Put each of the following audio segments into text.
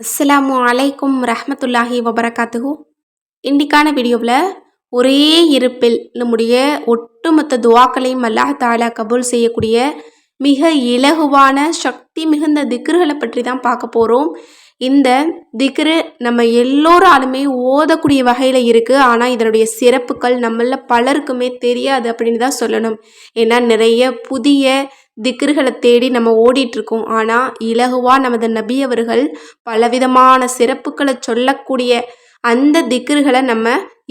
அஸ்ஸலாமு அலைக்கும் ரஹமத்துல்லாஹி வபரகாத்துஹு. இன்றைக்கான வீடியோவில் ஒரே இருப்பில் நம்முடைய ஒட்டுமொத்த துவாக்களையும் அல்லாஹ் தாலா கபூல் செய்யக்கூடிய மிக இலகுவான சக்தி மிகுந்த திக்ருகளை பற்றி தான் பார்க்க போகிறோம் இந்த திக்ரு நம்ம எல்லோராலுமே ஓதக்கூடிய வகையில் இருக்குது ஆனால் இதனுடைய சிறப்புகள் நம்மள பலருக்குமே தெரியாது அப்படின்னு தான் சொல்லணும். ஏன்னா நிறைய புதிய திக்ருகளை தேடி நம்ம ஓடிட்டுருக்கோம். ஆனால் இலகுவாக நமது நபி அவர்கள் பலவிதமான சிறப்புகளை சொல்லக்கூடிய அந்த திக்ருகளை நம்ம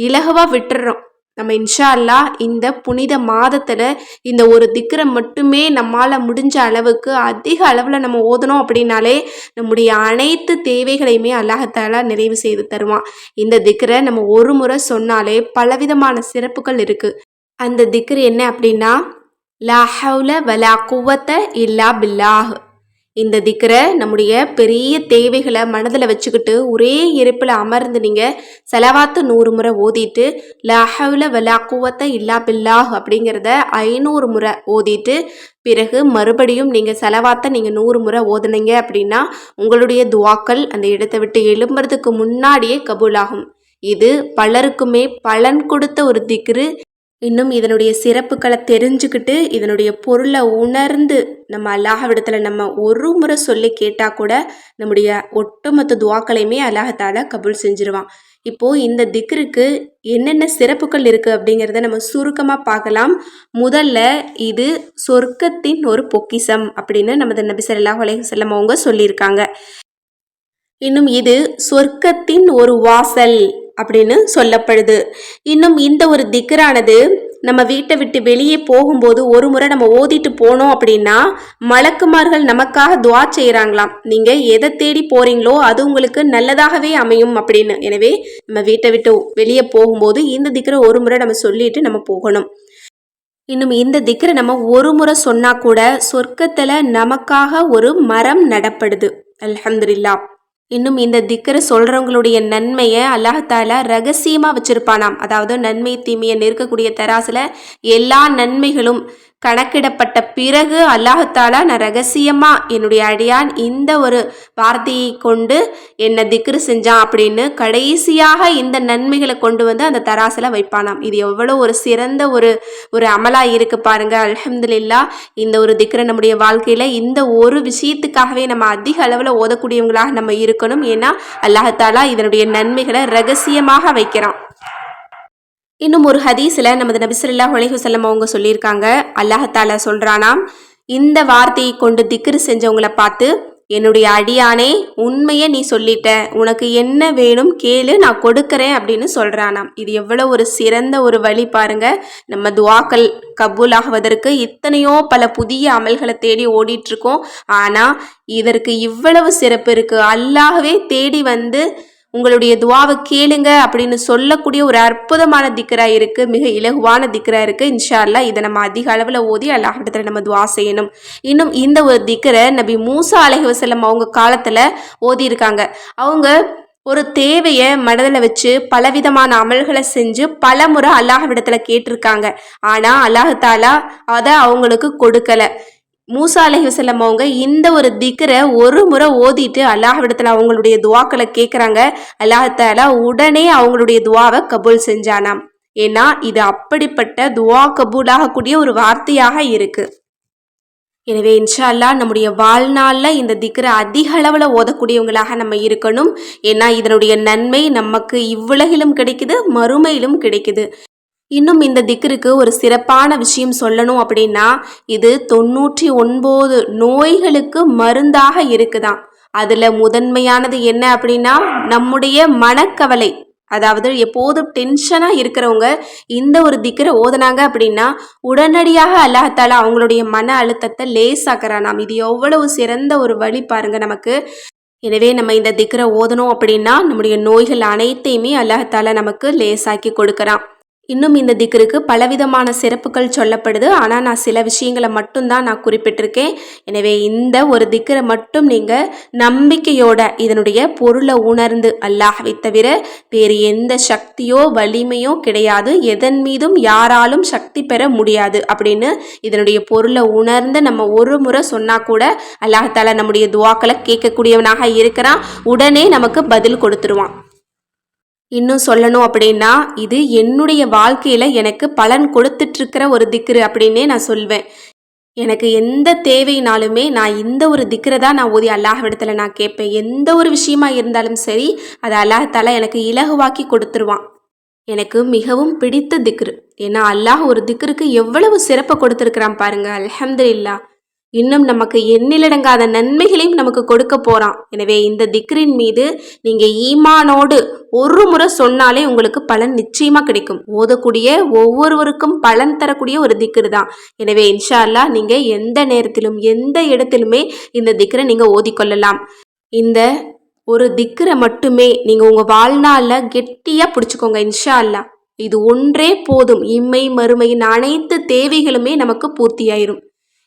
இலகுவாக விட்டுறோம். நம்ம இன்ஷா அல்லாஹ் இந்த புனித மாதத்தில் இந்த ஒரு திக்ரை மட்டுமே நம்மால் முடிஞ்ச அளவுக்கு அதிக அளவில் நம்ம ஓதணும் அப்படின்னாலே நம்முடைய அனைத்து தேவைகளையுமே அல்லாஹத்தாலா நிறைவு செய்து தருவான். இந்த திக்ரை நம்ம ஒரு முறை சொன்னாலே பலவிதமான சிறப்புகள் இருக்குது அந்த திக்ரு என்ன அப்படின்னா லா ஹவுல வலா குவத்த இல்லா பில்லாஹ். இந்த திக்கரை நம்முடைய பெரிய தேவைகளை மனதில் வச்சுக்கிட்டு ஒரே இருப்பில் அமர்ந்து நீங்கள் செலவாத்து நூறு முறை ஓதிட்டு லா ஹவுல வலா குவத்த இல்லா பில்லாஹ் அப்படிங்கிறத ஐநூறு முறை ஓதிட்டு பிறகு மறுபடியும் நீங்கள் செலவாத்த நீங்கள் நூறு முறை ஓதுனீங்க அப்படின்னா உங்களுடைய துவாக்கள் அந்த இடத்தை விட்டு எழும்புறதுக்கு முன்னாடியே கபூலாகும். இது பலருக்குமே பலன் கொடுத்த ஒரு திக்ரு. இன்னும் இதனுடைய சிறப்புகளை தெரிஞ்சுக்கிட்டு இதனுடைய பொருளை உணர்ந்து நம்ம அல்லாஹவிடத்தில் நம்ம ஒரு முறை சொல்லி கேட்டால் கூட நம்முடைய ஒட்டுமொத்த துவாக்களையுமே அல்லாஹத்தால் கபூல் செஞ்சிருவான். இப்போது இந்த திக்ருக்கு என்னென்ன சிறப்புகள் இருக்குது அப்படிங்கிறத நம்ம சுருக்கமாக பார்க்கலாம். முதல்ல இது சொர்க்கத்தின் ஒரு பொக்கிசம் அப்படின்னு நமது நபி ஸல்லல்லாஹு அலைஹி அவங்க சொல்லியிருக்காங்க. இன்னும் இது சொர்க்கத்தின் ஒரு வாசல் அப்படின்னு சொல்லப்படுது. இன்னும் இந்த ஒரு திக்கரானது நம்ம வீட்டை விட்டு வெளியே போகும்போது ஒரு முறை நம்ம ஓதிட்டு போனோம் அப்படின்னா மலக்குமார்கள் நமக்காக துவா செய்கிறாங்களாம் நீங்கள் எதை தேடி போகிறீங்களோ அது உங்களுக்கு நல்லதாகவே அமையும் அப்படின்னு. எனவே நம்ம வீட்டை விட்டு வெளியே போகும்போது இந்த திக்கரை ஒரு முறை நம்ம சொல்லிட்டு நம்ம போகணும். இன்னும் இந்த திக்கரை நம்ம ஒரு முறை சொன்னால் கூட சொர்க்கத்தில் நமக்காக ஒரு மரம் நடப்படுது. அலமதுல்லா இன்னும் இந்த திக்கரை சொல்கிறவங்களுடைய நன்மையை அல்லாஹால ரகசியமாக வச்சுருப்பானாம். அதாவது நன்மை தீமையை நிற்கக்கூடிய தராசில் எல்லா நன்மைகளும் கணக்கிடப்பட்ட பிறகு அல்லாஹாலா நான் ரகசியமாக என்னுடைய அடியான் இந்த ஒரு வார்த்தையை கொண்டு என்னை திக்ரு செஞ்சான் அப்படின்னு கடைசியாக இந்த நன்மைகளை கொண்டு வந்து அந்த தராசில் வைப்பானாம். இது எவ்வளோ ஒரு சிறந்த ஒரு ஒரு அமலாக இருக்குது பாருங்கள் அல்ஹம்துலில்லா இந்த ஒரு திக்ரை நம்முடைய வாழ்க்கையில் இந்த ஒரு விஷயத்துக்காகவே நம்ம அதிக அளவில் ஓதக்கூடியவங்களாக நம்ம இருக்கணும். ஏன்னா அல்லாஹாலா இதனுடைய நன்மைகளை ரகசியமாக வைக்கிறான். இன்னும் ஒரு ஹதீஸில் நமது நபி ஸல்லல்லாஹு அவங்க சொல்லியிருக்காங்க. அல்லாஹாலா சொல்கிறானாம் இந்த வார்த்தையை கொண்டு திக்ரு செஞ்சவங்களை பார்த்து என்னுடைய அடியானே உண்மையை நீ சொல்லிட்ட. உனக்கு என்ன வேணும் கேளு நான் கொடுக்கறேன் அப்படின்னு சொல்கிறானாம் இது எவ்வளோ ஒரு சிறந்த ஒரு வழி பாருங்க. நம்ம துவாக்கள் கபூல் ஆகுவதற்கு இத்தனையோ பல புதிய அமல்களை தேடி ஓடிட்டுருக்கோம் ஆனால் இதற்கு இவ்வளவு சிறப்பு இருக்குது அல்லாகவே தேடி வந்து உங்களுடைய துவாவை கேளுங்க அப்படின்னு சொல்லக்கூடிய ஒரு அற்புதமான திக்கரா இருக்கு. மிக இலகுவான திக்கரா இருக்கு. இன்ஷா இதை நம்ம அதிக அளவில் ஓதி அல்லாஹிடத்தில் நம்ம துவா செய்யணும். இன்னும் இந்த ஒரு திக்கரை நபி மூசா அலைஹி வஸல்லம் அவங்க காலத்தில் ஓதி இருக்காங்க அவங்க ஒரு தேவையை மனதில் வச்சு பலவிதமான அமல்களை செஞ்சு பல முறை அல்லாஹ் விடத்தில் கேட்டிருக்காங்க. ஆனால் அல்லாஹாலா அதை அவங்களுக்கு கொடுக்கலை. மூசா அலஹிவசல்லம் அவங்க இந்த ஒரு திக்கரை ஒரு முறை ஓதிட்டு அல்லாஹ்விடத்துல அவங்களுடைய துவாக்களை கேட்குறாங்க அல்லாஹாலா உடனே அவங்களுடைய துவாவை கபூல் செஞ்சானாம். ஏன்னா இது அப்படிப்பட்ட துவா கபூலாகக்கூடிய ஒரு வார்த்தையாக இருக்கு. எனவே இன்ஷா நம்முடைய வாழ்நாளில் இந்த திக்கரை அதிக அளவில் ஓதக்கூடியவங்களாக நம்ம இருக்கணும். ஏன்னா இதனுடைய நன்மை நமக்கு இவ்வுலகிலும் கிடைக்குது மறுமையிலும் கிடைக்குது. இன்னும் இந்த திக்ருக்கு ஒரு சிறப்பான விஷயம் சொல்லணும் அப்படின்னா இது தொண்ணூற்றி ஒன்பது நோய்களுக்கு மருந்தாக இருக்குதான் அதில் முதன்மையானது என்ன அப்படின்னா நம்முடைய மனக்கவலை. அதாவது எப்போதும் டென்ஷனாக இருக்கிறவங்க இந்த ஒரு திக்கரை ஓதுனாங்க அப்படின்னா உடனடியாக அல்லாஹால அவங்களுடைய மன அழுத்தத்தை லேசாக்குறானாம். இது எவ்வளவு சிறந்த ஒரு வழி பாருங்க நமக்கு. எனவே நம்ம இந்த திக்கரை ஓதணும் அப்படின்னா நம்முடைய நோய்கள் அனைத்தையுமே அல்லாஹால நமக்கு லேசாக்கி கொடுக்குறான். இன்னும் இந்த திக்கருக்கு பலவிதமான சிறப்புகள் சொல்லப்படுது. ஆனால் நான் சில விஷயங்களை மட்டும்தான் நான் குறிப்பிட்டிருக்கேன். எனவே இந்த ஒரு திக்கரை மட்டும் நீங்கள் நம்பிக்கையோட இதனுடைய பொருளை உணர்ந்து அல்லாஹவை தவிர வேறு எந்த சக்தியோ வலிமையோ கிடையாது. எதன் மீதும் யாராலும் சக்தி பெற முடியாது அப்படின்னு இதனுடைய பொருளை உணர்ந்து நம்ம ஒரு முறை சொன்னால் கூட அல்லாஹால நம்முடைய துவாக்களை கேட்கக்கூடியவனாக இருக்கிறான். உடனே நமக்கு பதில் கொடுத்துருவான். இன்னும் சொல்லணும் அப்படின்னா இது என்னுடைய வாழ்க்கையில் எனக்கு பலன் கொடுத்துட்ருக்கிற ஒரு திக்ரு அப்படின்னே நான் சொல்வேன். எனக்கு எந்த தேவைனாலுமே நான் இந்த ஒரு திக்ரை தான் நான் ஓதி அல்லாஹ்விடத்தில் நான் கேட்பேன். எந்த ஒரு விஷயமா இருந்தாலும் சரி அதை அல்லாஹால எனக்கு இலகுவாக்கி கொடுத்துருவான். எனக்கு மிகவும் பிடித்த திக்ரு. ஏன்னா அல்லாஹ் ஒரு திக்ருக்கு எவ்வளவு சிறப்பை கொடுத்துருக்குறான் பாருங்க அல்ஹம்துலில்லா இன்னும் நமக்கு எண்ணிலடங்காத நன்மைகளையும் நமக்கு கொடுக்க போறான். எனவே இந்த திக்ரின் மீது நீங்க ஈமானோடு ஒரு முறை சொன்னாலே உங்களுக்கு பலன் நிச்சயமா கிடைக்கும். ஓதக்கூடிய ஒவ்வொருவருக்கும் பலன் தரக்கூடிய ஒரு திக்ரு தான். எனவே இன்ஷா அல்லாஹ் நீங்க எந்த நேரத்திலும் எந்த இடத்திலுமே இந்த திக்ரை நீங்க ஓதிக்கொள்ளலாம் இந்த ஒரு திக்ரை மட்டுமே நீங்க உங்க வாழ்நாளில் கெட்டியா பிடிச்சுக்கோங்க இன்ஷா அல்லாஹ் இது ஒன்றே போதும். இம்மை மறுமையின் அனைத்து தேவைகளுமே நமக்கு பூர்த்தியாயிரும்.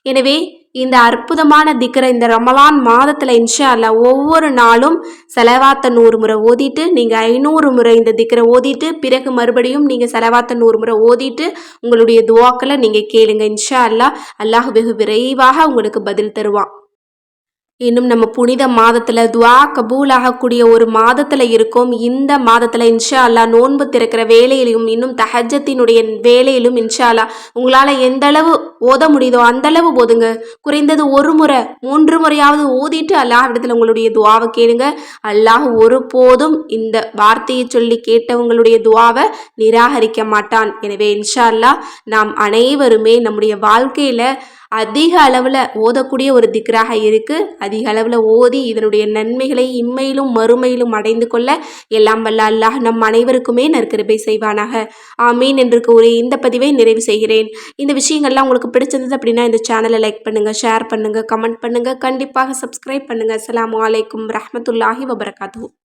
எனவே இந்த அற்புதமான திக்கரை இந்த ரமலான் மாதத்தில் இன்ஷா அல்லாஹ் ஒவ்வொரு நாளும் செலவாத்த நூறு முறை ஓதிட்டு நீங்கள் ஐநூறு முறை இந்த திக்கரை ஓதிட்டு பிறகு மறுபடியும் நீங்கள் செலவாத்த நூறு முறை ஓதிட்டு உங்களுடைய துவாக்களை நீங்கள் கேளுங்க. இன்ஷா அல்லாஹ் அல்லாஹ் வெகு விரைவாக உங்களுக்கு பதில் தருவான். இன்னும் நம்ம புனித மாதத்தில் துவா கபூல் ஆகக்கூடிய ஒரு மாதத்தில் இருக்கோம். இந்த மாதத்தில் இன்ஷா அல்லா நோன்பு திறக்கிற வேலையிலும் இன்னும் தஹஜத்தினுடைய வேலையிலும் இன்ஷா அல்லா உங்களால் எந்த அளவு ஓத முடியுதோ அந்த அளவு போதுங்க குறைந்தது ஒரு முறை மூன்று முறையாவது ஓதிட்டு அல்லாஹ் இடத்துல உங்களுடைய துவாவை கேளுங்க. அல்லாஹ் ஒருபோதும் இந்த வார்த்தையை சொல்லி கேட்டவங்களுடைய துவாவை நிராகரிக்க மாட்டான். எனவே இன்ஷா அல்லா நாம் அனைவருமே நம்முடைய வாழ்க்கையில் அதிக அளவில் ஓதக்கூடிய ஒரு திக்ராக இருக்குது அதிக அளவில் ஓதி இதனுடைய நன்மைகளை இம்மையிலும் மறுமையிலும் அடைந்து கொள்ள எல்லாம் வல்ல அல்லாஹ் நம் அனைவருக்குமே நற்கிருபை செய்வானாக. ஆமீன் என்று கூறி இந்த பதிவை நிறைவு செய்கிறேன். இந்த விஷயங்கள்லாம் உங்களுக்கு பிடிச்சிருந்தது அப்படின்னா இந்த சேனலை லைக் பண்ணுங்கள் ஷேர் பண்ணுங்கள் கமெண்ட் பண்ணுங்கள் கண்டிப்பாக சப்ஸ்கிரைப் பண்ணுங்கள் அஸ்லாம் வலைக்கம் ரஹமத்துல்லாஹி வபரகாத்து